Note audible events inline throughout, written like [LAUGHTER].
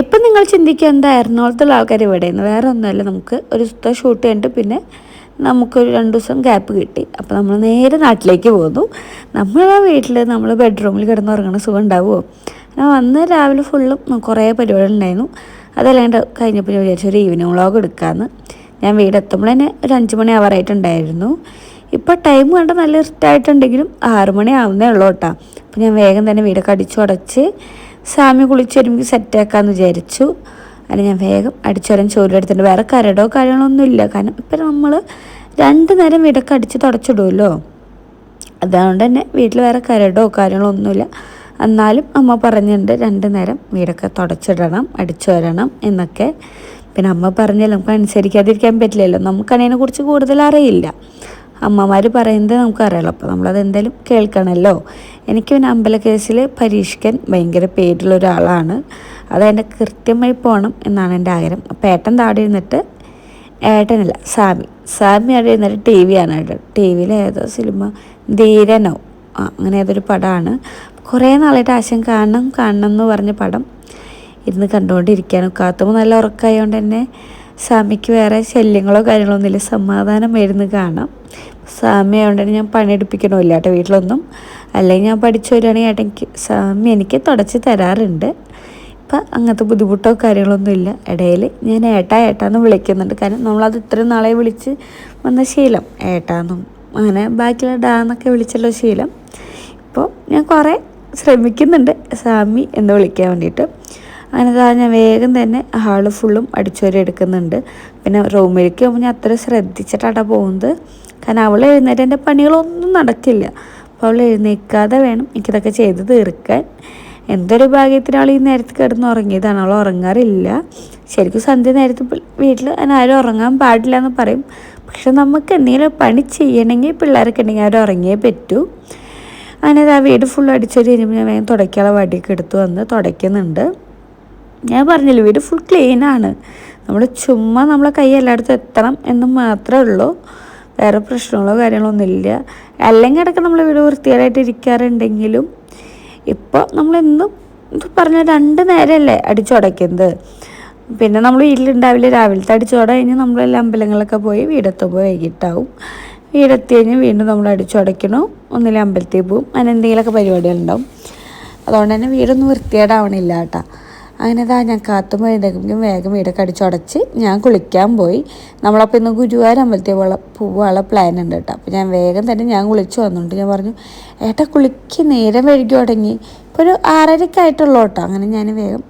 ഇപ്പം നിങ്ങൾ ചിന്തിക്കുക എന്താ എറണാകുളത്തുള്ള ആൾക്കാർ ഇവിടെ നിന്ന് വേറെ ഒന്നുമല്ല നമുക്ക് ഒരു ദിവസത്തെ ഷൂട്ട് കഴിഞ്ഞിട്ട് പിന്നെ നമുക്കൊരു രണ്ട് ദിവസം ഗ്യാപ്പ് കിട്ടി. അപ്പോൾ നമ്മൾ നേരെ നാട്ടിലേക്ക് പോന്നു. നമ്മളാ വീട്ടിൽ നമ്മൾ ബെഡ്റൂമിൽ കിടന്നുറങ്ങണ സുഖം ഉണ്ടാവുമോ? ഞാൻ വന്ന് രാവിലെ ഫുള്ളും കുറേ പരിപാടി ഉണ്ടായിരുന്നു. അതല്ലാണ്ട് കഴിഞ്ഞപ്പോൾ ഞാൻ വിചാരിച്ചു ഒരു ഈവനിങ് വ്ളോഗ് എടുക്കാമെന്ന് ഞാൻ വീടെത്തുമ്പോൾ തന്നെ ഒരു അഞ്ച് മണി ആവാറായിട്ടുണ്ടായിരുന്നു ഇപ്പോൾ ടൈം കണ്ട നല്ല ഇഷ്ടമായിട്ടുണ്ടെങ്കിലും ആറ് മണി ആവുന്നേ ഉള്ളൂ കേട്ടോ. അപ്പോൾ ഞാൻ വേഗം തന്നെ വീടൊക്കെ അടിച്ചു അടച്ച് സാമി കുളിച്ച് വരുമ്പോൾ സെറ്റാക്കാമെന്ന് വിചാരിച്ചു. അതിന് ഞാൻ വേഗം അടിച്ചോരം ചോലെടുത്തിട്ടുണ്ട് വേറെ കരടോ കാര്യങ്ങളൊന്നും ഇല്ല കാരണം ഇപ്പം നമ്മൾ രണ്ട് നേരം വീടൊക്കെ അടിച്ച് തുടച്ചിടുമല്ലോ അതുകൊണ്ട് തന്നെ വീട്ടിൽ വേറെ കരടോ കാര്യങ്ങളോ ഒന്നുമില്ല എന്നാലും അമ്മ പറഞ്ഞിട്ടുണ്ട് രണ്ട് നേരം വീടൊക്കെ തുടച്ചിടണം അടിച്ചു വരണം എന്നൊക്കെ. പിന്നെ അമ്മ പറഞ്ഞല്ലോ നമുക്ക് അനുസരിക്കാതിരിക്കാൻ പറ്റില്ലല്ലോ. നമുക്കതിനെ കുറിച്ച് കൂടുതൽ അറിയില്ല. അമ്മമാർ പറയുന്നത് നമുക്കറിയാലോ. അപ്പോൾ നമ്മളത് എന്തായാലും കേൾക്കണമല്ലോ എനിക്ക് പിന്നെ അമ്പല കേസിൽ പരീക്ഷിക്കാൻ ഭയങ്കര പേടിയുള്ള ഒരാളാണ് അതെന്റെ കൃത്യമായി പോകണം എന്നാണ് എന്റെ ആഗ്രഹം. അപ്പോൾ ഏട്ടൻ താടി ഇരുന്നിട്ട് ഏട്ടനല്ല സാമി. സാമി അവിടെ ഇരുന്നിട്ട് ടി വി ആണ് കേട്ടോ ടി വിയിൽ ഏതോ സിനിമ ധീരനോ ആ അങ്ങനെ ഏതൊരു പടമാണ്. കുറേ നാളായിട്ട് ആശയം കാണണം കാണണം എന്ന് പറഞ്ഞ പടം ഇരുന്ന് കണ്ടുകൊണ്ടിരിക്കുകയാണ്. കാത്തുമ്പോൾ നല്ല ഉറക്കമായതുകൊണ്ട് തന്നെ സ്വാമിക്ക് വേറെ ശല്യങ്ങളോ കാര്യങ്ങളോ ഒന്നുമില്ല സമാധാനം ഇരുന്ന് കാണാം. സ്വാമി ആയതുകൊണ്ട് ഞാൻ പണിയെടുപ്പിക്കണമില്ല കേട്ടോ വീട്ടിലൊന്നും. അല്ലെങ്കിൽ ഞാൻ പഠിച്ചു വരികയാണെങ്കിൽ ഏട്ടൻ എനിക്ക് സ്വാമി എനിക്ക് തുടച്ച് തരാറുണ്ട്. ഇപ്പം അങ്ങനത്തെ ബുദ്ധിമുട്ടോ കാര്യങ്ങളൊന്നും ഇല്ല. ഇടയിൽ ഞാൻ ഏട്ടാ ഏട്ടാന്ന് വിളിക്കുന്നുണ്ട്. കാരണം നമ്മളത് ഇത്രയും നാളെ വിളിച്ച് വന്ന ശീലം. ഏട്ടാന്നും അങ്ങനെ ബാക്കിയുള്ള ഡാന്നൊക്കെ വിളിച്ചുള്ള ശീലം. ഇപ്പോൾ ഞാൻ കുറേ ശ്രമിക്കുന്നുണ്ട്. സ്വാമി എന്ന് വിളിക്കാൻ വേണ്ടിയിട്ട്. അങ്ങനെ ഞാൻ വേഗം തന്നെ ഹാൾ ഫുള്ളും അടിച്ചോരി എടുക്കുന്നുണ്ട്. പിന്നെ റൂമിലേക്ക് പോകുമ്പോൾ ഞാൻ അത്ര ശ്രദ്ധിച്ചിട്ടാണ് പോകുന്നത്. കാരണം അവൾ എഴുന്നേറ്റ് എന്റെ പണികളൊന്നും നടക്കില്ല. അപ്പോൾ അവൾ എഴുന്നേൽക്കാതെ വേണം എനിക്കിതൊക്കെ ചെയ്ത് തീർക്കാൻ. എന്തൊരു ഭാഗ്യത്തിന് അവൾ ഈ നേരത്ത് കിടന്ന് ഉറങ്ങിയതാണ്. അവൾ ഉറങ്ങാറില്ല. ശരിക്കും സന്ധ്യ നേരത്ത് വീട്ടിൽ ആരും ഉറങ്ങാൻ പാടില്ല എന്ന് പറയും. പക്ഷെ നമുക്ക് എന്തെങ്കിലും പണി ചെയ്യണമെങ്കിൽ പിള്ളേരൊക്കെ ഉണ്ടെങ്കിൽ അവർ ഉറങ്ങിയേ പറ്റൂ. അങ്ങനെ ആ വീട് ഫുൾ അടിച്ചൊരു കഴിഞ്ഞപ്പോൾ ഞാൻ വേഗം തുടയ്ക്കാനുള്ള വടിയൊക്കെ എടുത്തു വന്ന് തുടയ്ക്കുന്നുണ്ട്. ഞാൻ പറഞ്ഞില്ല വീട് ഫുൾ ക്ലീനാണ് നമ്മൾ ചുമ്മാ നമ്മളെ കൈ എല്ലായിടത്തും എത്തണം എന്ന് മാത്രമേ ഉള്ളൂ. വേറെ പ്രശ്നങ്ങളോ കാര്യങ്ങളോ ഒന്നുമില്ല അല്ലെങ്കിൽ ഇടയ്ക്ക് നമ്മൾ വീട് വൃത്തികേടായിട്ട് ഇരിക്കാറുണ്ടെങ്കിലും ഇപ്പോൾ നമ്മളെന്നും പറഞ്ഞ രണ്ട് നേരമല്ലേ അടിച്ചുടയ്ക്കുന്നത്. പിന്നെ നമ്മൾ വീട്ടിലുണ്ടാവില്ല രാവിലത്തെ അടിച്ചോട കഴിഞ്ഞ് നമ്മളെല്ലാം അമ്പലങ്ങളിലൊക്കെ പോയി വീടെത്തുമ്പോൾ വൈകിട്ടാവും. വീടെത്തി കഴിഞ്ഞ് വീണ്ടും നമ്മൾ അടിച്ചുടയ്ക്കണം. ഒന്നിലെ അമ്പലത്തിൽ പോവും. അങ്ങനെ എന്തെങ്കിലുമൊക്കെ പരിപാടികളുണ്ടാവും. അതുകൊണ്ട് തന്നെ വീടൊന്നും വൃത്തികേടാവണില്ല കേട്ടോ. അങ്ങനെ ഞാൻ കാത്തും എഴുന്നേക്കും വേഗം വീടൊക്കെ അടിച്ചുടച്ച് ഞാൻ കുളിക്കാൻ പോയി. നമ്മളപ്പോൾ ഇന്ന് ഗുരുവായൂർ അമ്പലത്തിൽ പോവാനുള്ള പ്ലാൻ ഉണ്ട് കേട്ടോ. അപ്പോൾ ഞാൻ വേഗം തന്നെ ഞാൻ കുളിച്ചു വന്നുകൊണ്ട് ഞാൻ പറഞ്ഞു ഏട്ടാ കുളിക്ക് നേരം വൈകി തുടങ്ങി. ഇപ്പോൾ ഒരു ആറരയ്ക്കായിട്ടുള്ളൂ കേട്ടോ. അങ്ങനെ ഞാൻ വേഗം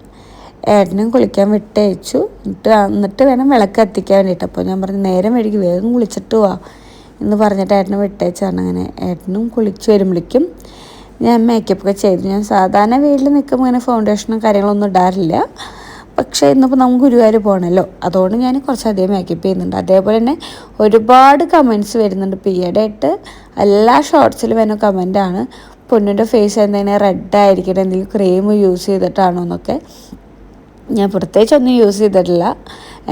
ഏട്ടനും കുളിക്കാൻ വിട്ടയച്ചു. എന്നിട്ട് എന്നിട്ട് വേണം വിളക്ക് കത്തിക്കാൻ വേണ്ടിയിട്ട്. അപ്പോൾ ഞാൻ പറഞ്ഞു നേരം വൈകി വേഗം കുളിച്ചിട്ട് പോവാം എന്ന് പറഞ്ഞിട്ട് ഏട്ടനെ വിട്ടയച്ചാണ് അങ്ങനെ ഏട്ടനും കുളിച്ച് വരുമ്പോഴേക്കും ഞാൻ മേക്കപ്പ് ഒക്കെ ചെയ്തു. ഞാൻ സാധാരണ വീട്ടിൽ നിൽക്കുമ്പോൾ ഇങ്ങനെ ഫൗണ്ടേഷനും കാര്യങ്ങളൊന്നും ഇടാറില്ല. പക്ഷേ ഇന്നിപ്പോൾ നമുക്ക് ഗുരുവായൂർ പോകണമല്ലോ അതുകൊണ്ട് ഞാൻ കുറച്ചധികം മേക്കപ്പ് ചെയ്യുന്നുണ്ട്. അതേപോലെ തന്നെ ഒരുപാട് കമന്റ്സ് വരുന്നുണ്ട്. പി ഈയിടെയായിട്ട് എല്ലാ ഷോർട്സിലും വരുന്ന കമന്റാണ് പൊന്നിന്റെ ഫേസ് എന്തെങ്കിലും റെഡ് ആയിരിക്കണം എന്തെങ്കിലും ക്രീം യൂസ് ചെയ്തിട്ടാണോ എന്നൊക്കെ. ഞാൻ പ്രത്യേകിച്ചൊന്നും യൂസ് ചെയ്തിട്ടില്ല.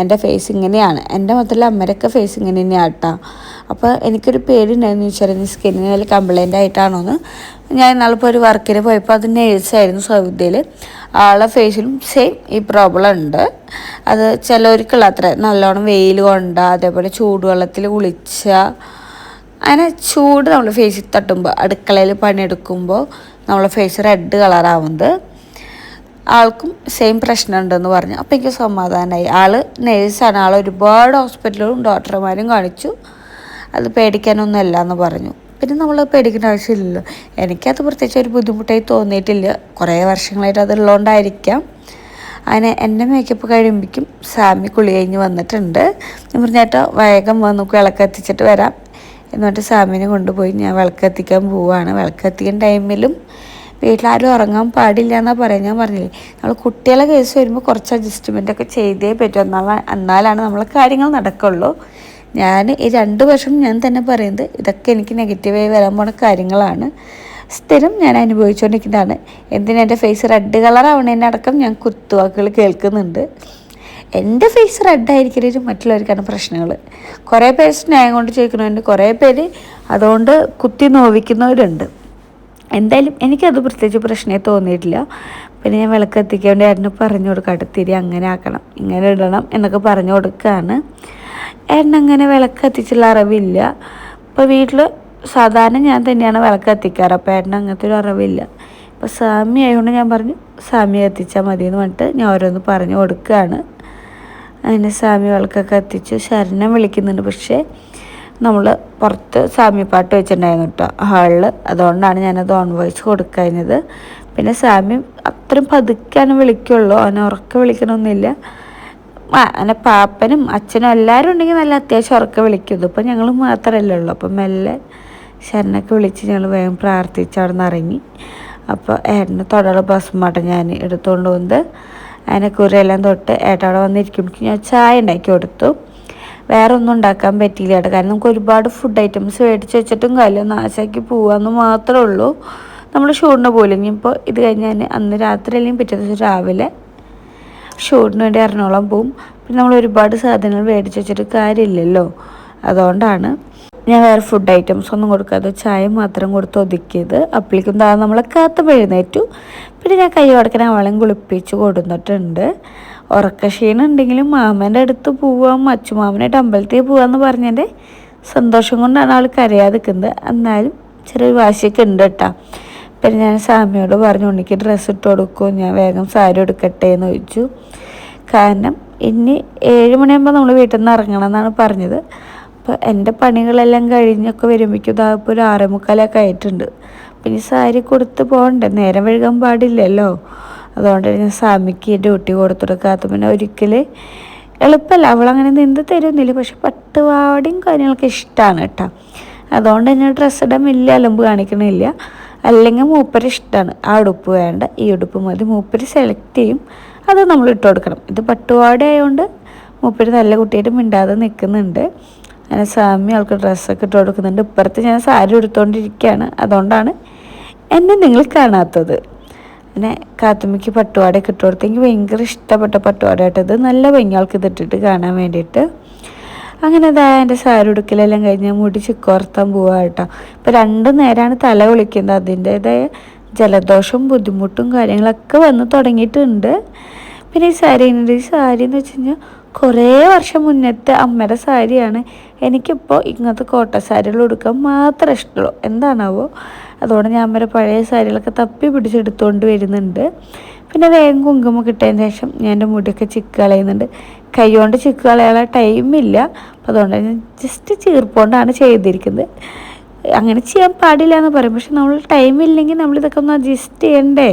എന്റെ ഫേസ് ഇങ്ങനെയാണ്. എന്റെ മൊത്തത്തിൽ അമ്മരൊക്കെ ഫേസ് ഇങ്ങനെ തന്നെയാണ് കേട്ടോ അപ്പോൾ എനിക്കൊരു പേടിയുണ്ടായിരുന്നു. ചോദിച്ചാൽ സ്കിന്നിന് വലിയ കംപ്ലൈന്റ് ആയിട്ടാണോ എന്ന് ഞാൻ ഇന്നാളിപ്പോൾ ഒരു വർക്കിന് പോയപ്പോൾ അത് നേഴ്സായിരുന്നു സൗദിയിൽ ആളെ ഫേസിലും സെയിം ഈ പ്രോബ്ലം ഉണ്ട്. അത് ചിലവർക്കുള്ള അത്ര നല്ലോണം വെയിൽ കൊണ്ട അതേപോലെ ചൂടുവെള്ളത്തിൽ കുളിച്ച അങ്ങനെ ചൂട് നമ്മൾ ഫേസിൽ തട്ടുമ്പോൾ അടുക്കളയിൽ പണിയെടുക്കുമ്പോൾ നമ്മളെ ഫേസ് റെഡ് കളറാവുന്നത് ആൾക്കും സെയിം പ്രശ്നം ഉണ്ടെന്ന് പറഞ്ഞു. അപ്പോൾ എനിക്ക് സമാധാനമായി ആൾ നേഴ്സാണ് ആൾ ഒരുപാട് ഹോസ്പിറ്റലും ഡോക്ടർമാരും കാണിച്ചു. അത് പേടിക്കാനൊന്നുമല്ല എന്ന് പറഞ്ഞു. പിന്നെ നമ്മൾ പേടിക്കേണ്ട ആവശ്യമില്ലല്ലോ. എനിക്കത് പ്രത്യേകിച്ച് ഒരു ബുദ്ധിമുട്ടായി തോന്നിയിട്ടില്ല. കുറേ വർഷങ്ങളായിട്ട് അതുള്ളതുകൊണ്ടായിരിക്കാം അങ്ങനെ എന്റെ മേക്കപ്പ് കഴിയുമ്പോഴേക്കും സാമി കുളി കഴിഞ്ഞ് വന്നിട്ടുണ്ട്. ഞാൻ പറഞ്ഞേട്ടാ വേഗം വന്ന് വിളക്കെത്തിച്ചിട്ട് വരാം. എന്നിട്ട് സാമിനെ കൊണ്ടുപോയി ഞാൻ വിളക്കെത്തിക്കാൻ പോവുകയാണ്. വിളക്കെത്തിക്കുന്ന ടൈമിലും വീട്ടിലാരും ഉറങ്ങാൻ പാടില്ല എന്നാണ് പറയാൻ ഞാൻ പറഞ്ഞില്ലേ നമ്മൾ കുട്ടികളെ കേസ് വരുമ്പോൾ കുറച്ച് അഡ്ജസ്റ്റ്മെന്റ് ഒക്കെ ചെയ്തേ പറ്റും. എന്നാൽ എന്നാലാണ് നമ്മളെ കാര്യങ്ങൾ നടക്കുള്ളൂ. ഞാൻ ഈ രണ്ട് വർഷം ഞാൻ തന്നെ പറയുന്നത് ഇതൊക്കെ എനിക്ക് നെഗറ്റീവായി വരാൻ പോണ കാര്യങ്ങളാണ്. സ്ഥിരം ഞാൻ അനുഭവിച്ചുകൊണ്ടിരിക്കുന്നതാണ് എന്തിനാ എന്റെ ഫേസ് റെഡ് കളർ ആവണതിനടക്കം ഞാൻ കുത്തുവാക്കുകൾ കേൾക്കുന്നുണ്ട്. എന്റെ ഫേസ് റെഡ് ആയിരിക്കലും മറ്റുള്ളവർക്കാണ് പ്രശ്നങ്ങൾ കുറേ പേര് സ്നേഹം കൊണ്ട് ചോദിക്കണമുണ്ട് കുറേ പേര് അതുകൊണ്ട് കുത്തി നോവിക്കുന്നവരുണ്ട്. എന്തായാലും എനിക്കത് പ്രത്യേകിച്ച് പ്രശ്നമേ തോന്നിയിട്ടില്ല. പിന്നെ ഞാൻ വിളക്ക് എത്തിക്കേണ്ട ഏട്ടന് പറഞ്ഞു കൊടുക്കാം അടുത്തിരി അങ്ങനെ ആക്കണം ഇങ്ങനെ ഇടണം എന്നൊക്കെ പറഞ്ഞു കൊടുക്കുകയാണ് ഏട്ടൻ അങ്ങനെ വിളക്ക് കത്തിച്ചുള്ള അറിവില്ല. ഇപ്പോൾ വീട്ടിൽ സാധാരണ ഞാൻ തന്നെയാണ് വിളക്ക് കത്തിക്കാറ് അപ്പോൾ ഏട്ടൻ അങ്ങനത്തെ ഒരു അറിവില്ല. അപ്പോൾ സാമി ആയതുകൊണ്ട് ഞാൻ പറഞ്ഞു സാമി കത്തിച്ചാൽ മതി എന്ന് പറഞ്ഞിട്ട് ഞാൻ ഓരോന്ന് പറഞ്ഞു കൊടുക്കുകയാണ് അങ്ങനെ സാമി വിളക്കൊക്കെ കത്തിച്ചു ശരണം വിളിക്കുന്നുണ്ട്. പക്ഷേ നമ്മൾ പുറത്ത് സാമ്യപ്പാട്ട് പാട്ട് വെച്ചിട്ടുണ്ടായിരുന്നു കേട്ടോ. ഹാളിൽ അതുകൊണ്ടാണ് ഞാനത് ഓൺ വോയിസ് കൊടുക്കഴിഞ്ഞത്. പിന്നെ സാമ്യം അത്രയും പതുക്കാനും വിളിക്കുള്ളൂ. അവനെ ഉറക്കെ വിളിക്കണമെന്നില്ല അങ്ങനെ പാപ്പനും അച്ഛനും എല്ലാവരും ഉണ്ടെങ്കിൽ നല്ല അത്യാവശ്യം ഉറക്കെ വിളിക്കുന്നു ഇപ്പം ഞങ്ങൾ മാത്രമല്ലേ ഉള്ളൂ. അപ്പം മെല്ലെ ശരണൊക്കെ വിളിച്ച് ഞങ്ങൾ വേഗം പ്രാർത്ഥിച്ച് അവിടെ നിന്ന് ഇറങ്ങി. അപ്പോൾ ഏട്ടന് തൊടയുള്ള ഭസ്മാട്ടം ഞാൻ എടുത്തുകൊണ്ട് വന്ന് അതിനെ കുരയെല്ലാം തൊട്ട് ഏട്ടൻ അവിടെ വന്നിരിക്കുമ്പോഴേക്കും ഞാൻ ചായ ഉണ്ടാക്കി കൊടുത്തു. വേറെ ഒന്നും ഉണ്ടാക്കാൻ പറ്റിയില്ല കേട്ടോ. കാരണം നമുക്ക് ഒരുപാട് ഫുഡ് ഐറ്റംസ് മേടിച്ച് വെച്ചിട്ടും കാര്യം നാശാക്കി പോവാന്ന് മാത്രമേ ഉള്ളൂ. നമ്മൾ ഷൂടിന് പോലും ഇനിയിപ്പോൾ ഇത് കഴിഞ്ഞാൽ അന്ന് രാത്രി അല്ലെങ്കിൽ പിറ്റേ ദിവസം രാവിലെ ഷൂട്ടിന് വേണ്ടി എറണാകുളം പോവും. പിന്നെ നമ്മൾ ഒരുപാട് സാധനങ്ങൾ മേടിച്ച് വെച്ചിട്ട് കാര്യമില്ലല്ലോ. അതുകൊണ്ടാണ് ഞാൻ വേറെ ഫുഡ് ഐറ്റംസ് ഒന്നും കൊടുക്കാതെ ചായ മാത്രം കൊടുത്ത് ഒതുക്കിയത്. അപ്പോഴേക്കും താ നമ്മളെ കാത്ത് എഴുന്നേറ്റു പിന്നെ ഞാൻ കൈ വടക്കനെ അവളെയും കുളിപ്പിച്ച് കൊടുത്തിട്ടുണ്ട് ഉറക്ക ഉണ്ടെങ്കിലും മാമന്റെ അടുത്ത് പോവാം അച്ചുമാമനായിട്ട് അമ്പലത്തിൽ പോവാന്ന് പറഞ്ഞതിന്റെ സന്തോഷം കൊണ്ടാണ് ആൾ കരയാതെ നിൽക്കുന്നത്. എന്നാലും ചെറിയൊരു വാശിയൊക്കെ ഉണ്ട് കേട്ടോ. പിന്നെ ഞാൻ സാമിയോട് പറഞ്ഞു ഉണ്ണിക്ക് ഡ്രസ്സ് ഇട്ട് കൊടുക്കൂ ഞാൻ വേഗം സാരി എടുക്കട്ടെ എന്ന് ചോദിച്ചു. കാരണം ഇനി ഏഴ് മണിയാകുമ്പോൾ നമ്മൾ വീട്ടിൽ നിന്ന് ഇറങ്ങണം എന്നാണ് പറഞ്ഞത്. അപ്പോൾ എന്റെ പണികളെല്ലാം കഴിഞ്ഞൊക്കെ വരുമ്പോഴേക്കും ഇതാകുമ്പോൾ ഒരു ആറേ മുക്കാലൊക്കെ ആയിട്ടുണ്ട്. പിന്നെ സാരി കൊടുത്ത് പോകണ്ടേ? നേരം വഴുകാൻ പാടില്ലല്ലോ. അതുകൊണ്ട് ഞാൻ സ്വാമിക്ക് ഡ്യൂട്ടി കൊടുത്തെടുക്കാത്ത പിന്നെ ഒരിക്കൽ എളുപ്പമല്ല അവളങ്ങനെ നിന്ന് തരുന്നില്ല. പക്ഷെ പട്ടുപാവടിയും കാര്യങ്ങളൊക്കെ ഇഷ്ടമാണ് കേട്ടോ. അതുകൊണ്ട് തന്നെ ഡ്രസ്സ് ഇടാൻ വലിയ അലമ്പ് കാണിക്കണില്ല. അല്ലെങ്കിൽ മൂപ്പര് ഇഷ്ടമാണ് ആ ഉടുപ്പ് വേണ്ട ഈ ഉടുപ്പ് മതി. മൂപ്പര് സെലക്ട് ചെയ്യും. അത് നമ്മൾ ഇട്ട് കൊടുക്കണം. ഇത് പട്ടുപാടി ആയതുകൊണ്ട് മൂപ്പര് നല്ല കുട്ടിയായിട്ട് മിണ്ടാതെ നിൽക്കുന്നുണ്ട് അങ്ങനെ സ്വാമി ആൾക്ക് ഡ്രസ്സൊക്കെ ഇട്ട് കൊടുക്കുന്നുണ്ട്. ഇപ്പുറത്ത് ഞാൻ സാരി എടുത്തുകൊണ്ടിരിക്കുകയാണ് അതുകൊണ്ടാണ് എന്നെ നിങ്ങൾ കാണാത്തത്. പിന്നെ കാത്തുമ്മയ്ക്ക് പട്ടുപാടയൊക്കെ ഇട്ട് കൊടുത്തു എനിക്ക് ഭയങ്കര ഇഷ്ടപ്പെട്ട പട്ടുപാടയായിട്ടത് നല്ല ഭംഗിയാൾക്ക് ഇതിട്ടിട്ട് കാണാൻ വേണ്ടിയിട്ട്. അങ്ങനെ അതായത് എന്റെ സാരി ഉടുക്കലെല്ലാം കഴിഞ്ഞ് മുടി ചിക്കോർത്താൻ പോവാ കേട്ടോ. ഇപ്പം രണ്ട് നേരമാണ് തല കുളിക്കുന്നത് അതിന്റേതായ ജലദോഷവും ബുദ്ധിമുട്ടും കാര്യങ്ങളൊക്കെ വന്ന് തുടങ്ങിയിട്ടുണ്ട്. പിന്നെ ഈ സാരി ഈ സാരി എന്ന് വെച്ച് കഴിഞ്ഞാൽ കുറേ വർഷം മുന്നത്തെ അമ്മയുടെ സാരിയാണ്. എനിക്കിപ്പോൾ ഇങ്ങനത്തെ കോട്ട സാരികൾ ഉടുക്കാൻ മാത്രമേ ഇഷ്ടമുള്ളൂ. എന്താണാവോ? അതുകൊണ്ട് ഞാൻ വരെ പഴയ സാരികളൊക്കെ തപ്പി പിടിച്ചെടുത്തുകൊണ്ട് വരുന്നുണ്ട്. പിന്നെ വേഗം കുങ്കുമം കിട്ടിയതിന് ശേഷം ഞാൻ എന്റെ മുടിയൊക്കെ ചിക്ക് കളയുന്നുണ്ട്. കൈ കൊണ്ട് ചിക്ക് കളയാനുള്ള ടൈമില്ല അപ്പം അതുകൊണ്ട് ഞാൻ ജസ്റ്റ് ചീർപ്പോണ്ടാണ് ചെയ്തിരിക്കുന്നത്. അങ്ങനെ ചെയ്യാൻ പാടില്ല എന്ന് പറയും. പക്ഷെ നമ്മൾ ടൈം ഇല്ലെങ്കിൽ നമ്മളിതൊക്കെ ഒന്ന് അഡ്ജസ്റ്റ് ചെയ്യണ്ടേ?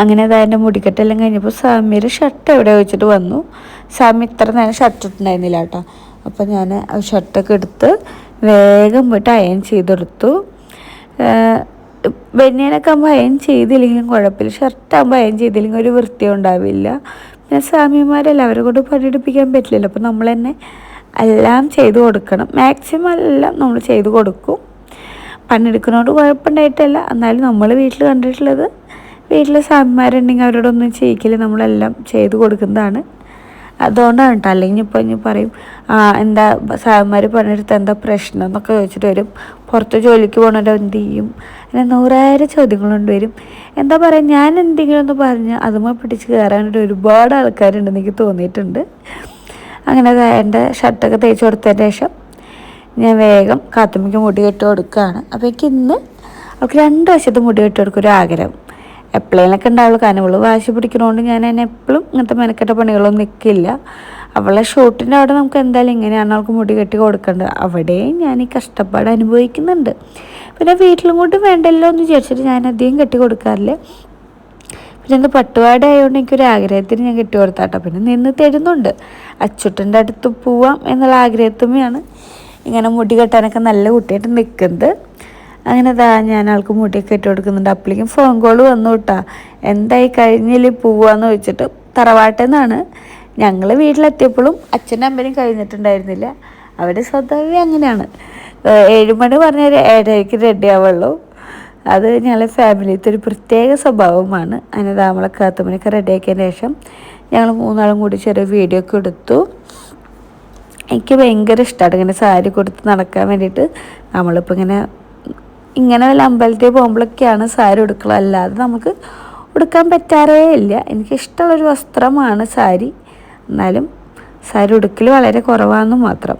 അങ്ങനെ അതാ എന്റെ മുടിക്കെട്ടെല്ലാം കഴിഞ്ഞപ്പോൾ സാമ്യർ ഷർട്ട് എവിടെ വെച്ചിട്ട് വന്നു. സാമി ഇത്ര നേരം ഷർട്ട് ഇട്ടുണ്ടായിരുന്നില്ല കേട്ടോ. അപ്പോൾ ഞാൻ ഷർട്ടൊക്കെ എടുത്ത് വേഗം പോയിട്ട് അയൺ ചെയ്തെടുത്തു. ബനിയനൊക്കെ ആകുമ്പോൾ അയൺ ചെയ്തില്ലെങ്കിലും കുഴപ്പമില്ല. ഷർട്ടാകുമ്പോൾ അയൺ ചെയ്തില്ലെങ്കിൽ ഒരു വൃത്തി ഉണ്ടാവില്ല. പിന്നെ സ്വാമിമാരല്ല അവരെ കൊണ്ട് പണിയെടുപ്പിക്കാൻ പറ്റില്ലല്ലോ. അപ്പോൾ നമ്മൾ തന്നെ എല്ലാം ചെയ്തു കൊടുക്കണം. മാക്സിമം എല്ലാം നമ്മൾ ചെയ്തു കൊടുക്കും. പണിയെടുക്കുന്നതുകൊണ്ട് കുഴപ്പമുണ്ടായിട്ടല്ല. എന്നാലും നമ്മൾ വീട്ടിൽ കണ്ടിട്ടുള്ളത് വീട്ടിലെ സ്വാമിമാരുണ്ടെങ്കിൽ അവരോടൊന്നും ചെയ്യിക്കില്ല. നമ്മളെല്ലാം ചെയ്തു കൊടുക്കുന്നതാണ്. അതുകൊണ്ടാണ് കേട്ടോ അല്ലെങ്കിൽ ഇപ്പോൾ ഇനി പറയും എന്താ സാറന്മാർ പണിയെടുത്ത് എന്താ പ്രശ്നം? എന്നൊക്കെ ചോദിച്ചിട്ട് വരും. പുറത്ത് ജോലിക്ക് പോകണവരോ എന്ത് ചെയ്യും? അങ്ങനെ നൂറായിരം ചോദ്യങ്ങളുണ്ട് വരും. എന്താ പറയുക ഞാൻ എന്തെങ്കിലും ഒന്ന് പറഞ്ഞ് അതുമായി പിടിച്ച് കയറാനായിട്ട് ഒരുപാട് ആൾക്കാരുണ്ടെന്ന് എനിക്ക് തോന്നിയിട്ടുണ്ട്. അങ്ങനെ എന്റെ ഷർട്ടൊക്കെ തേച്ച് കൊടുത്തതിന് ശേഷം ഞാൻ വേഗം കാത്തുമ്മയ്ക്ക് മുടി കെട്ടി കൊടുക്കുകയാണ്. അപ്പോൾ എനിക്ക് ഇന്ന് അവൾക്ക് രണ്ട് വശത്ത് മുടി കെട്ടി കൊടുക്കും ഒരു ആഗ്രഹം. എപ്പോഴേലൊക്കെ ഉണ്ടാവുള്ളൂ. കാരണം അവൾ വാശി പിടിക്കുന്നതുകൊണ്ട് ഞാൻ എന്നെ എപ്പോഴും ഇങ്ങനത്തെ മെനക്കെട്ട പണികളൊന്നും നിൽക്കില്ല അവളെ ഷൂട്ടിന്റെ അവിടെ നമുക്ക് എന്തായാലും ഇങ്ങനെയാണ് അവൾക്ക് മുടി കെട്ടി കൊടുക്കേണ്ടത് അവിടെയും ഞാൻ ഈ കഷ്ടപ്പാട് അനുഭവിക്കുന്നുണ്ട്. പിന്നെ വീട്ടിലും കൂടി വേണ്ടല്ലോ എന്ന് വിചാരിച്ചിട്ട് ഞാൻ അധികം കെട്ടി കൊടുക്കാറില്ല. പിന്നെ എന്താ പട്ടുപാട് ആയതുകൊണ്ട് എനിക്കൊരു ആഗ്രഹത്തിന് ഞാൻ കെട്ടി കൊടുത്താട്ടോ. പിന്നെ നിന്ന് തരുന്നുണ്ട്. അച്ചുട്ടന്റെ അടുത്ത് പോവാം എന്നുള്ള ആഗ്രഹത്തുമ്മയാണ് ഇങ്ങനെ മുടി കെട്ടാനൊക്കെ നല്ല കുട്ടിയായിട്ട് നിൽക്കുന്നത് അങ്ങനെ ദാ ഞാൻ ആൾക്ക് മുടിയൊക്കെ ഇട്ട് കൊടുക്കുന്നുണ്ട്. അപ്പോഴേക്കും ഫോൺ കോൾ വന്നു കേട്ടാ എന്തായി കഴിഞ്ഞില്ല പോവാന്ന് ചോദിച്ചിട്ട് തറവാട്ടിൽ നിന്നാണ് ഞങ്ങൾ വീട്ടിലെത്തിയപ്പോഴും അച്ഛനും അമ്മയും കഴിഞ്ഞിട്ടുണ്ടായിരുന്നില്ല. അവർ സ്വതവേ അങ്ങനെയാണ്. ഏഴുമണി പറഞ്ഞാൽ ഏഴരയ്ക്ക് റെഡി ആവുള്ളൂ. അത് ഞങ്ങളെ ഫാമിലിത്തെ ഒരു പ്രത്യേക സ്വഭാവമാണ്. അങ്ങനെ നമ്മളെ കാത്തുമണിയൊക്കെ റെഡിയാക്കിയതിന് ശേഷം ഞങ്ങൾ മൂന്നാളും കൂടി ചെറിയ വീഡിയോ ഒക്കെ എടുത്തു. എനിക്ക് ഭയങ്കര ഇഷ്ടമാണ് ഇങ്ങനെ സാരി കൊടുത്ത് നടക്കാൻ വേണ്ടിയിട്ട്. നമ്മളിപ്പോൾ ഇങ്ങനെ ഇങ്ങനെ വല്ല അമ്പലത്തിൽ പോകുമ്പോഴൊക്കെയാണ് സാരി ഉടുക്കുക അല്ലാതെ നമുക്ക് ഉടുക്കാൻ പറ്റാറേ ഇല്ല. എനിക്കിഷ്ടമുള്ളൊരു വസ്ത്രമാണ് സാരി. എന്നാലും സാരി ഉടുക്കൽ വളരെ കുറവാണെന്ന് മാത്രം.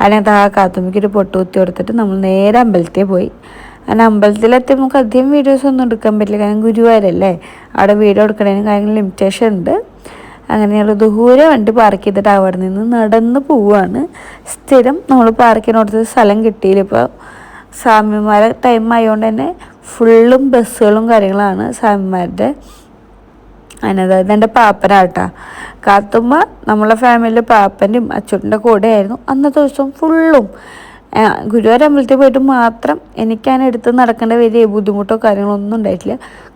അതിനകത്ത് ആ കാത്തുമ്മിക്ക് ഒരു പൊട്ട് കുത്തി കൊടുത്തിട്ട് നമ്മൾ നേരെ അമ്പലത്തിൽ പോയി. അങ്ങനെ അമ്പലത്തിലെത്തി നമുക്ക് അധികം വീഡിയോസ് ഒന്നും എടുക്കാൻ പറ്റില്ല. കാരണം ഗുരുവായൂരല്ലേ അവിടെ വീഡിയോ എടുക്കണതിന് കാര്യങ്ങൾ ലിമിറ്റേഷൻ ഉണ്ട്. അങ്ങനെയുള്ള ദൂരെ വണ്ടി പാർക്ക് ചെയ്തിട്ട് അവിടെ നിന്ന് നടന്ന് പോവുകയാണ് സ്ഥിരം നമ്മൾ പാർക്ക് സ്ഥലം കിട്ടിയില്ല. ഇപ്പോൾ സ്വാമിമാരെ ടൈം ആയതുകൊണ്ട് തന്നെ ഫുള്ളും ബസ്സുകളും കാര്യങ്ങളാണ് സ്വാമിമാരുടെ അതിനതായത് എന്റെ പാപ്പനാട്ടാ. കാത്തുമ്മ നമ്മളെ ഫാമിലിയിൽ പാപ്പന്റെയും അച്ഛന്റെ കൂടെ ആയിരുന്നു അന്നത്തെ ദിവസം ഫുള്ളും ഗുരുവായൂർ അമ്പലത്തിൽ പോയിട്ട് മാത്രം എനിക്കാണ് എടുത്ത് നടക്കേണ്ട വലിയ ബുദ്ധിമുട്ടോ കാര്യങ്ങളോ ഒന്നും ഉണ്ടായിട്ടില്ല.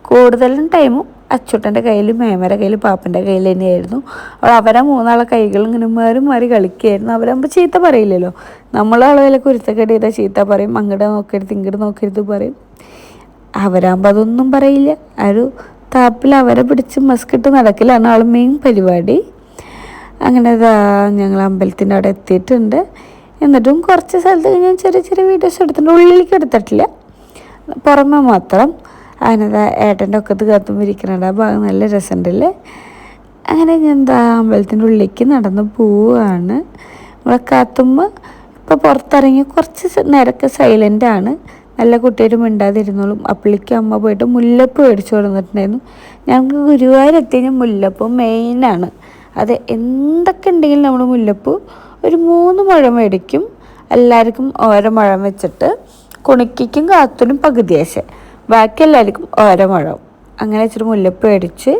കൂടുതലും ടൈമും അച്ചുട്ടന്റെ കയ്യിൽ മേമയുടെ കയ്യിൽ പാപ്പന്റെ കയ്യിൽ തന്നെയായിരുന്നു. അപ്പോൾ അവരെ മൂന്നാളെ കൈകൾ ഇങ്ങനെ മാറി മാറി കളിക്കുകയായിരുന്നു. അവരാകുമ്പോൾ ചീത്ത പറയില്ലല്ലോ. നമ്മളെ അളവിലെ കുരുത്തക്കെട്ട് ചെയ്താൽ ചീത്ത പറയും. അങ്ങോട്ട് നോക്കരുത് ഇങ്ങോട്ട് നോക്കരുത് പറയും. അവരാകുമ്പോൾ അതൊന്നും പറയില്ല. ആ ഒരു താപ്പിൽ അവരെ പിടിച്ച് മസ്കിട്ട് നടക്കലാണ് ആൾ മെയിൻ പരിപാടി. അങ്ങനെ ഞങ്ങൾ അമ്പലത്തിന്റെ അവിടെ എത്തിയിട്ടുണ്ട്. എന്നിട്ടും കുറച്ച് സ്ഥലത്ത് ഞാൻ ചെറിയ ചെറിയ വീഡിയോസ് എടുത്തിട്ടുണ്ട്. ഉള്ളിലേക്ക് എടുത്തിട്ടില്ല. പുറമെ മാത്രം അതിനത് ഏട്ടന്റെ ഒക്കത്ത് കാത്തുമ്പോൾ ഇരിക്കുന്നുണ്ട്. ആ ഭാഗം നല്ല രസമുണ്ടല്ലേ? അങ്ങനെ ഞാൻ എന്താ അമ്പലത്തിന്റെ ഉള്ളിലേക്ക് നടന്ന് പോവുകയാണ്. നമ്മളെ കാത്തുമ്പോൾ ഇപ്പോൾ പുറത്തിറങ്ങി കുറച്ച് നിരക്ക് സൈലന്റ് ആണ്. നല്ല കുട്ടിയൊരു മിണ്ടാതിരുന്നോളും. അപ്പിളിക്ക് അമ്മ പോയിട്ട് മുല്ലപ്പ് മേടിച്ചു കൊടുത്തിട്ടുണ്ടായിരുന്നു. ഞങ്ങൾക്ക് ഗുരുവായൂർ എത്തിക്കഴിഞ്ഞാൽ മുല്ലപ്പ് മെയിനാണ് അത് എന്തൊക്കെ ഉണ്ടെങ്കിലും നമ്മൾ മുല്ലപ്പ് ഒരു മൂന്ന് മുഴം മേടിക്കും. എല്ലാവർക്കും ഓരോ മുഴം വെച്ചിട്ട് കുണിക്കും കാത്തിനും പകുതിയാശേ. ബാക്കി എല്ലാവർക്കും ഓരോ മുഴം അങ്ങനെ വെച്ചിട്ട് മുല്ലപ്പ് മേടിച്ച്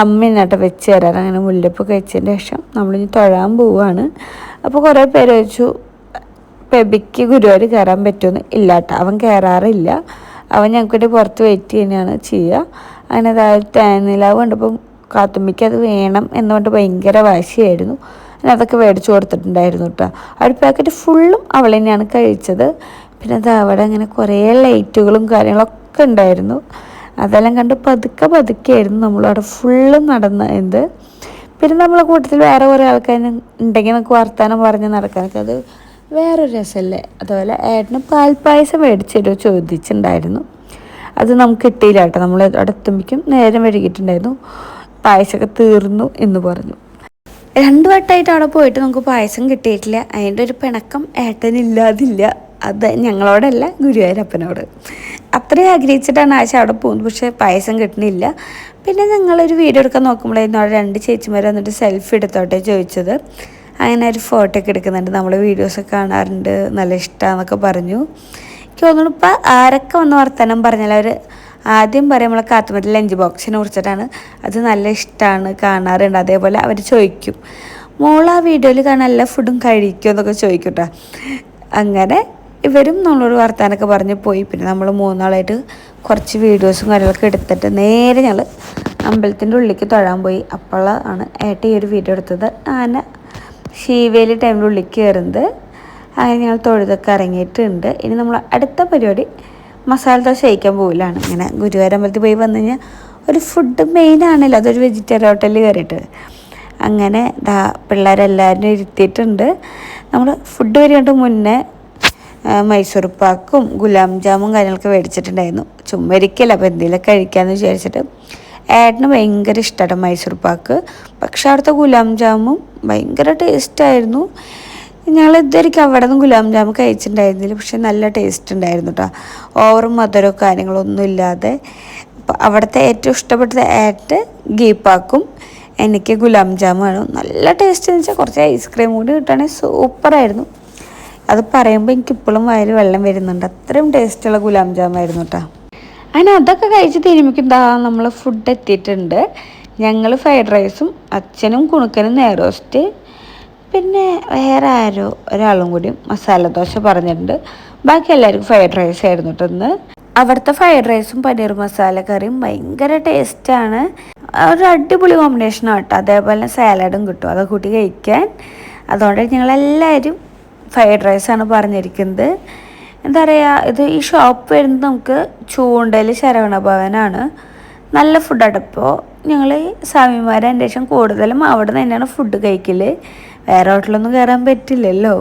അമ്മ എന്നിട്ട് വെച്ച് തരാറ്. അങ്ങനെ മുല്ലപ്പ് കഴിച്ചതിന് ശേഷം നമ്മളിനി തൊഴാൻ പോവുകയാണ് അപ്പോൾ കുറേ പേര് വെച്ചു പെബിക്ക് ഗുരുവായൂർ കയറാൻ പറ്റുമെന്ന്? ഇല്ലാട്ട അവൻ കയറാറില്ല. അവൻ ഞങ്ങൾക്ക് പുറത്ത് വെയിറ്റ് ചെയ്യുന്നതാണ് ചെയ്യുക അങ്ങനെ അതായത് തേനിലാവ് കണ്ടപ്പം കാത്തുമ്പിക്ക് അത് വേണം എന്നുകൊണ്ട് ഭയങ്കര വാശിയായിരുന്നു. അങ്ങനെ അതൊക്കെ മേടിച്ചു കൊടുത്തിട്ടുണ്ടായിരുന്നു കേട്ടോ. ആ ഒരു പാക്കറ്റ് ഫുള്ളും അവൾ തന്നെയാണ് കഴിച്ചത്. പിന്നെ അത് അവിടെ അങ്ങനെ കുറേ ലൈറ്റുകളും കാര്യങ്ങളൊക്കെ ഉണ്ടായിരുന്നു. അതെല്ലാം കണ്ട് പതുക്കെ പതുക്കെയായിരുന്നു നമ്മളവിടെ ഫുള്ളും നടന്ന എന്ത്. പിന്നെ നമ്മളെ കൂട്ടത്തിൽ വേറെ കുറേ ആൾക്കാർ ഉണ്ടെങ്കിൽ നമുക്ക് വർത്തമാനം പറഞ്ഞ് നടക്കാനൊക്കെ അത് വേറൊരു രസമല്ലേ. അതുപോലെ ഏട്ടന് പാൽപ്പായസം മേടിച്ചിട്ട് ചോദിച്ചിട്ടുണ്ടായിരുന്നു. അത് നമുക്ക് കിട്ടിയില്ല കേട്ടോ. നമ്മൾ അവിടെ എത്തുമ്പോഴേക്കും നേരം വൈകിട്ടുണ്ടായിരുന്നു പായസമൊക്കെ തീർന്നു എന്ന് പറഞ്ഞു. രണ്ടു വട്ടമായിട്ട് അവിടെ പോയിട്ട് നമുക്ക് പായസം കിട്ടിയിട്ടില്ല. അതിന്റെ ഒരു പിണക്കം ഏട്ടനില്ലാതില്ല അത് ഞങ്ങളോടല്ല ഗുരുവായൂരപ്പനോട്. അത്രയും ആഗ്രഹിച്ചിട്ടാണ് ആശ അവിടെ പോകുന്നത്. പക്ഷേ പായസം കിട്ടണില്ല. പിന്നെ ഞങ്ങളൊരു വീഡിയോ എടുക്കാൻ നോക്കുമ്പോഴായിരുന്നു അവിടെ രണ്ട് ചേച്ചിമാർ വന്നിട്ട് സെൽഫി എടുത്തോട്ടെ ചോദിച്ചത്. അങ്ങനെ ഒരു ഫോട്ടോ ഒക്കെ എടുക്കുന്നുണ്ട്. നമ്മൾ വീഡിയോസൊക്കെ കാണാറുണ്ട്. നല്ല ഇഷ്ടമാണെന്നൊക്കെ പറഞ്ഞു. എനിക്ക് തോന്നുന്നു ഇപ്പം ആരൊക്കെ വന്ന് വർത്തമാനം പറഞ്ഞാൽ അവർ ആദ്യം പറയാം നമ്മളെ കാത്തുമതി ലഞ്ച് ബോക്സിനെ കുറിച്ചിട്ടാണ്. അത് നല്ല ഇഷ്ടമാണ് കാണാറുണ്ട്. അതേപോലെ അവർ ചോദിക്കും. മോൾ ആ വീഡിയോയിൽ കാണാൻ എല്ലാ ഫുഡും കഴിക്കും എന്നൊക്കെ ചോദിക്കും കേട്ടോ അങ്ങനെ ഇവരും നമ്മളോട് വർത്താനൊക്കെ പറഞ്ഞ് പോയി. പിന്നെ നമ്മൾ മൂന്നാളായിട്ട് കുറച്ച് വീഡിയോസും കാര്യങ്ങളൊക്കെ എടുത്തിട്ട് നേരെ ഞങ്ങൾ അമ്പലത്തിന്റെ ഉള്ളിലേക്ക് തൊഴാൻ പോയി. അപ്പോഴാണ് ഏട്ട ഈ ഒരു വീഡിയോ എടുത്തത്. ആന ഷീവേലി ടൈമിൽ ഉള്ളിൽ കയറുന്നത് അങ്ങനെ ഞങ്ങൾ തൊഴുതൊക്കെ ഇറങ്ങിയിട്ടുണ്ട്. ഇനി നമ്മൾ അടുത്ത പരിപാടി മസാല ദോശ കഴിക്കാൻ പോവില്ലാണ് ഇങ്ങനെ ഗുരുവായൂരമ്പലത്തിൽ പോയി വന്നു കഴിഞ്ഞാൽ ഒരു ഫുഡ് മെയിൻ ആണല്ലോ. അതൊരു വെജിറ്റേറിയൻ ഹോട്ടലിൽ കയറിയിട്ട് അങ്ങനെ ദാ പിള്ളേരെല്ലാവരും ഇരുത്തിയിട്ടുണ്ട്. നമ്മൾ ഫുഡ് വരേണ്ട മുന്നേ മൈസൂർ പാക്കും ഗുലാം ജാമും കാര്യങ്ങളൊക്കെ മേടിച്ചിട്ടുണ്ടായിരുന്നു. ചുമ്മാ ഇരിക്കില്ല. അപ്പോൾ എന്തെങ്കിലുമൊക്കെ കഴിക്കാമെന്ന് വിചാരിച്ചിട്ട്. ഏട്ടന് ഭയങ്കര ഇഷ്ടമാണ് മൈസൂർ പാക്ക്. പക്ഷെ അവിടുത്തെ ഗുലാം ജാമും ഭയങ്കര ടേസ്റ്റായിരുന്നു ഞങ്ങൾ ഇതുവരെയ്ക്ക് അവിടെ നിന്ന് ഗുലാം ജാമു കഴിച്ചിട്ടുണ്ടായിരുന്നില്ല. പക്ഷെ നല്ല ടേസ്റ്റ് ഉണ്ടായിരുന്നു കേട്ടോ ഓവർ മധുരമോ കാര്യങ്ങളൊന്നും ഇല്ലാതെ അവിടുത്തെ ഏറ്റവും ഇഷ്ടപ്പെട്ടത് ഏട്ട് ഗീപ്പാക്കും എനിക്ക് ഗുലാം ജാമുമാണ്. നല്ല ടേസ്റ്റ് എന്ന് വെച്ചാൽ കുറച്ച് ഐസ്ക്രീം കൂടി കിട്ടുകയാണെങ്കിൽ സൂപ്പറായിരുന്നു അത് പറയുമ്പോൾ എനിക്ക് ഇപ്പോഴും വയറ് വെള്ളം വരുന്നുണ്ട്. അത്രയും ടേസ്റ്റുള്ള ഗുലാം ജാമായിരുന്നു കേട്ടോ അങ്ങനെ അതൊക്കെ കഴിച്ച് തിരുമിക്കും ദാ നമ്മൾ ഫുഡ് എത്തിയിട്ടുണ്ട്. ഞങ്ങൾ ഫ്രൈഡ് റൈസും അച്ഛനും കുണുക്കനും നേരോസ്റ്റ് പിന്നെ വേറെ ആരോ ഒരാളും കൂടി മസാല ദോശ പറഞ്ഞിട്ടുണ്ട്. ബാക്കി എല്ലാവർക്കും ഫ്രൈഡ് റൈസ് ആയിരുന്നു കേട്ടോ അവിടുത്തെ ഫ്രൈഡ് റൈസും പനീർ മസാല കറിയും ഭയങ്കര ടേസ്റ്റാണ് ഒരു അടിപൊളി കോമ്പിനേഷനാണ് കേട്ടോ അതേപോലെ സാലഡും കിട്ടും. അതൊക്കെ കൂട്ടി കഴിക്കാൻ. അതുകൊണ്ട് ഞങ്ങളെല്ലാവരും ഫ്രൈഡ് റൈസാണ് പറഞ്ഞിരിക്കുന്നത്. എന്താ പറയുക ഇത് ഈ ഷോപ്പ് വരുന്നത് നമുക്ക് ചൂണ്ടയിൽ ശരവണ ഭവനാണ് നല്ല ഫുഡ് അടപ്പോൾ ഞങ്ങൾ സ്വാമിമാരെ അന്വേഷണം കൂടുതലും അവിടെ നിന്ന് തന്നെയാണ് ഫുഡ് കഴിക്കൽ വേറെ ഹോട്ടലൊന്നും കയറാൻ പറ്റില്ലല്ലോ.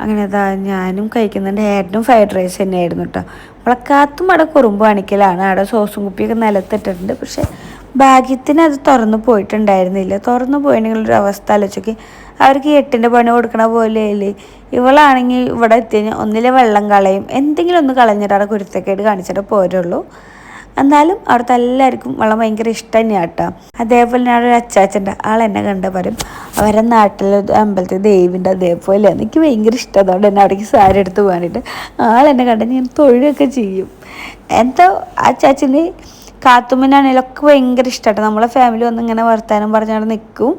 അങ്ങനെ അതാ ഞാനും കഴിക്കുന്നുണ്ട്. ഏട്ടനും ഫ്രൈഡ് റൈസ് തന്നെയായിരുന്നു കേട്ടോ മുളക്കാത്തും അവിടെ കുറുമ്പ് കാണിക്കലാണ്. അവിടെ സോസും കുപ്പിയൊക്കെ നിലത്തിട്ടിട്ടുണ്ട്. പക്ഷേ ഭാഗ്യത്തിന് അത് തുറന്നു പോയിട്ടുണ്ടായിരുന്നില്ല. തുറന്നു പോയിട്ടുണ്ടെങ്കിൽ ഒരു അവസ്ഥ ആലോചിക്ക് അവർക്ക് എട്ടിന്റെ പണി കൊടുക്കണ പോലെ പോലെയല്ലേ. ഇവളാണെങ്കിൽ ഇവിടെ എത്തിയ ഒന്നിലെ വെള്ളം കളയും. എന്തെങ്കിലും ഒന്ന് കളഞ്ഞിട്ട് അവിടെ കുരുത്തക്കേട് കാണിച്ചിട്ട് പോരുള്ളൂ. എന്നാലും അവിടുത്തെ എല്ലാവർക്കും വെള്ളം ഭയങ്കര ഇഷ്ടം തന്നെയാണ് കേട്ടോ അതേപോലെ ഞാൻ ഒരു അച്ചാച്ചന്റെ ആൾ എന്നെ കണ്ട പറയും അവരെ നാട്ടിലെ അമ്പലത്തിൽ ദേവിന്റെ അതേപോലെ എനിക്ക് ഭയങ്കര ഇഷ്ടം. അതുകൊണ്ട് എന്നെ അവിടേക്ക് സാരി എടുത്ത് പോകാനായിട്ട് ആൾ എന്നെ കണ്ട ഞാൻ തൊഴിലൊക്കെ ചെയ്യും. എന്താ ആ ചാച്ചിന് കാത്തുമ്മനാണെങ്കിലും ഒക്കെ ഭയങ്കര ഇഷ്ടമാണ് നമ്മളെ ഫാമിലി വന്ന് ഇങ്ങനെ വർത്താനം പറഞ്ഞാൽ നിൽക്കും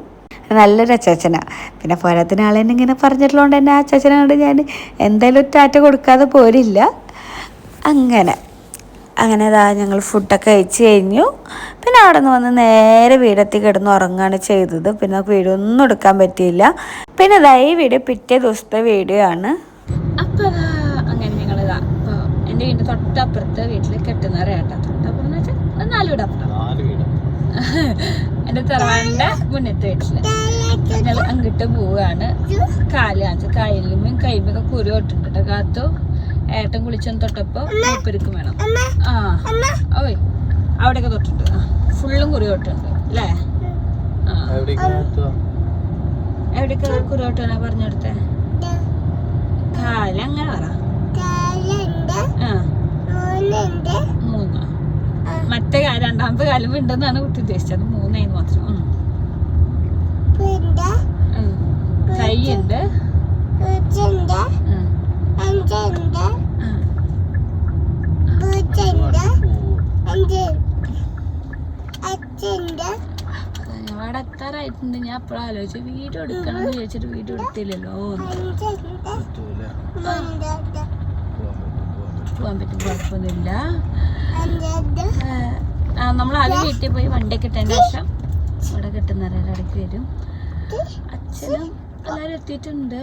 നല്ലൊരു അച്ചാച്ചനാണ് പിന്നെ പോരാത്തിന് ആളെ തന്നെ ഇങ്ങനെ പറഞ്ഞിട്ടുള്ളതുകൊണ്ട് തന്നെ ആ അച്ചാച്ചനോട് ഞാൻ എന്തായാലും ഒരു ടാറ്റ കൊടുക്കാതെ പോരില്ല. അങ്ങനെ. അങ്ങനെ അതാ ഞങ്ങൾ ഫുഡൊക്കെ കഴിച്ച് കഴിഞ്ഞു. പിന്നെ അവിടെ നിന്ന് വന്ന് നേരെ വീടെത്തി കിടന്ന് ഉറങ്ങുകയാണ് ചെയ്തത്. പിന്നെ നമുക്ക് വീഡിയോ ഒന്നും എടുക്കാൻ പറ്റിയില്ല. പിന്നെ ഇതാ ഈ വീഡിയോ പിറ്റേ ദിവസത്തെ വീഡിയോ ആണ്. അപ്പൊ ദാ അങ്ങനെ ഞങ്ങളിതാ ഇപ്പൊ എന്റെ വീടിന്റെ തൊട്ടപ്പുറത്ത് വീട്ടിൽ തൊട്ടപ്പുറം എന്ന് വെച്ചാൽ നാല് വീട് അപ്പുറം. നാല് വീട്. [LAUGHS] എന്റെ തറവാടിന്റെ മുന്നത്തെ വീട്ടിൽ. ഞങ്ങൾ അങ്ങോട്ട് പോവാണ്. കാൽ കാണിച്ചു കയ്യിലും കൈമൊക്കെ കുരു ഇട്ടിട്ടുണ്ട് കാത്തു. ഏട്ടൻ കുളിച്ചൊന്ന് തൊട്ടപ്പോ മൂപ്പരിക്കും വേണം. ആ. ഓയ്. അവിടെയൊക്കെ തൊട്ടിട്ട് ഫുള്ളും കുറി തൊട്ടുണ്ട് അല്ലേ? ആ? എവിടെയൊക്കെ കുറി തൊട്ടാണ് പറഞ്ഞെടുത്തേ കാൽ അങ്ങനെ പറ. മൂന്ന്? മറ്റേ കാല രണ്ടാമത്തെ കാലം ഉണ്ടെന്നാണ് കുട്ടി ഉദ്ദേശിച്ചത്. മൂന്നായിരുന്നു മാത്രം. ഉം. ഉം. കൈയുണ്ട് ഉം. ഉം. അവിടെ എത്താറായിട്ടുണ്ട് ഞാൻ അപ്പോഴും ആലോചിച്ചു. വീഡിയോ എടുക്കണം എന്ന് ചോദിച്ചിട്ട് വീഡിയോ എടുത്തില്ലല്ലോ. പോവാൻ പറ്റും കുഴപ്പമൊന്നുമില്ല. നമ്മൾ ആദ്യം വീട്ടിൽ പോയി വണ്ടിയൊക്കെ ഇട്ടതിന് ശേഷം ഇവിടെ കിട്ടുന്നവരെ ഇടയ്ക്ക് വരും. അച്ഛനും എല്ലാവരും എത്തിയിട്ടുണ്ട്.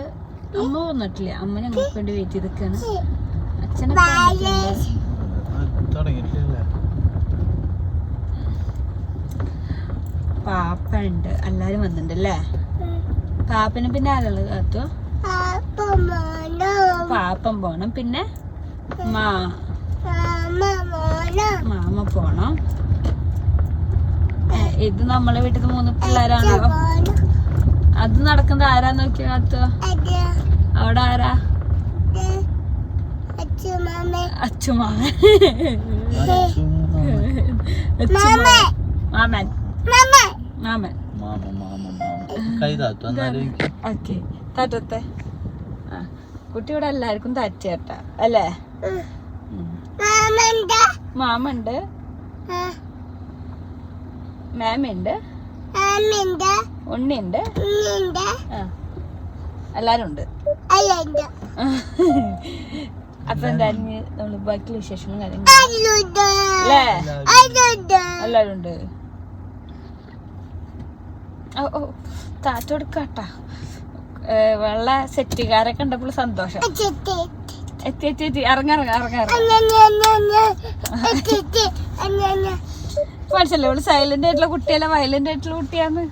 അമ്മ വന്നിട്ടില്ല? അമ്മ ഞങ്ങൾക്ക് വേണ്ടി വെയിറ്റ് ചെയ്തൊക്കെയാണ് അച്ഛനെ? പാപ്പ ഉണ്ട് എല്ലാരും വന്നിട്ടുണ്ട് അല്ലേ പാപ്പന് പിന്നെ ആരുള്ളത് കാത്തു. പാപ്പൻ പോണം. പിന്നെ? മാ. മാമ പോണം. ഏ, ഇത് നമ്മളെ വീട്ടിൽ മൂന്ന് പിള്ളേരാണല്ലോ. അത് നടക്കുന്നത് ആരാ നോക്കിയാത്ത അവിടെ ആരാ? അച്ചുമാമൻ മാമൻ. മാമൻ. ഓക്കെ. തട്ടത്തെ കുട്ടി ഇവിടെ എല്ലാവർക്കും തച്ചേട്ടാ അല്ലേ. മാമുണ്ട് മാമുണ്ട് ഉണ്ണിയുണ്ട്. ആ. എല്ലാരും ഉണ്ട്. അപ്പൊ എന്തായാലും നമ്മൾ ബാക്കിയുള്ള വിശേഷങ്ങളും കാര്യങ്ങളും? എല്ലാരും ഉണ്ട് ഓ ഓ താറ്റ കൊടുക്കാട്ടാ. വെള്ള സെറ്റുകാരെ കണ്ടപ്പോൾ സന്തോഷം. എത്തി എത്തി എത്തി. ഇറങ്ങ ഇറങ്ങ ഇറങ്ങ മനസ്സിലല്ലേ സൈലന്റ് ആയിട്ടുള്ള കുട്ടിയല്ല വയലന്റ് ആയിട്ടുള്ള കുട്ടിയാന്ന്.